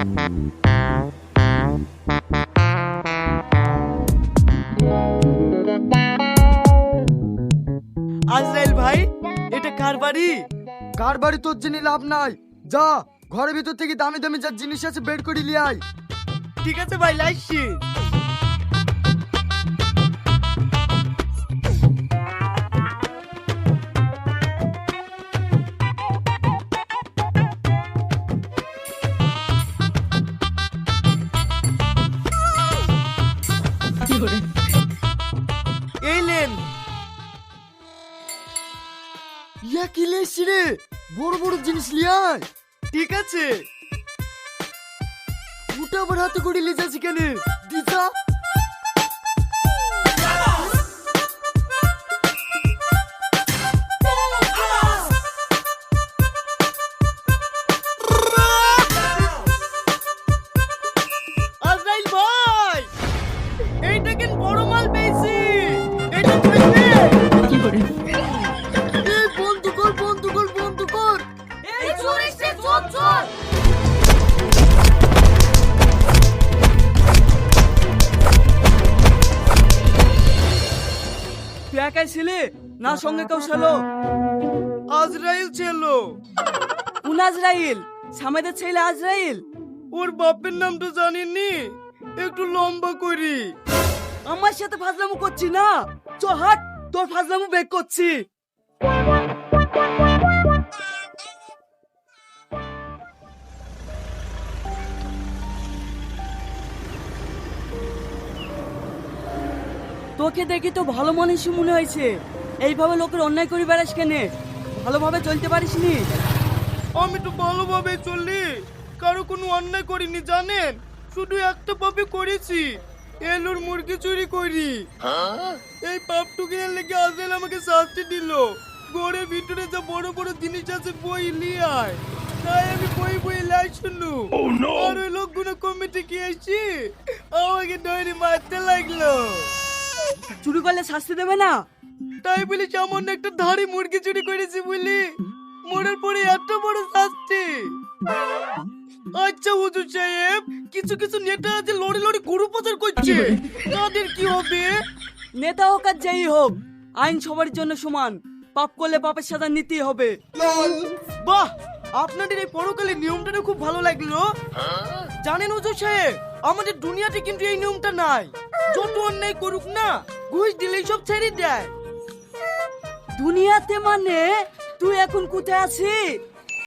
আজরাইল ভাই এটা কার বাড়ি? কার বাড়ি তোর জেনে লাভ নাই। যা ঘরের ভিতর থেকে দামি দামি যা জিনিস আছে বের করে লিয়াই ঠিক আছে ভাই লাইছি। এই লেন ইয়া, কি রে? বড় বড় জিনিস লিয়ায় ঠিক আছে। ওটা আবার হাতে করে যাচ্ছি কেন? দিতা চোর চোর চোর তুই একাই ছিলি? না সঙ্গে কেউ ছিল? আজরাইল ছিল। কোন আজরাইল? সামেদের ছেলে আজরাইল? ওর বাপের নাম তো জানিনি? একটু লম্বা করি। আমার সাথে ফাজলামো করছি না। চ হাট তোর ফাজলামো বেক করছি। তোকে দেখি তো ভালো মানুষই মনে হয়েছে। এইভাবে লোকের অন্যায় করে বেড়াস কেনে? ভালোভাবে চলতে পারিস নি? আমি তো ভালোভাবে চলি কারও কোনো অন্যায় করিনি জানেন? শুধু একটা পাপে করেছি। এলুর মুরগি চুরি করি। এই পাপটুকে লেগে আজেল আমাকে শাস্তি দিল। ঘরের ভিতরে যা বড় বড় জিনিস আছে বই নিয়ে আয়। তাই আমি বই বই লাই শুনু আর ওই লোকগুলো কমিটি কি এসছি? আমাকে ধরে মারতে লাগল। চুরি করলে শাস্তি দেবে না? তাই বলি সামান্য একটা ধাড়ি মুরগি চুরি করেছি বলি। মরার পরে এত বড় শাস্তি। আচ্ছা হুজুর সাহেব কিছু কিছু নেতা আছে লড়ে লড়ে গরু পাচার করছে। তাদের কি হবে? নেতা হোক আর যেই হোক আইন সবার জন্য সমান। পাপ করলে পাপের সাজা নিতেই হবে। বাহ! আপনাদের এই পরকালের নিয়মটা খুব ভালো লাগল। জানেন হুজুর সাহেব আমাদের দুনিয়াতে কিন্তু এই নিয়মটা নাই। যত অন্যায় করুক না ঘুষ দিলেই সব ছেড়ে দেয়। দুনিয়াতে মানে তুই এখন কোথায় আছিস?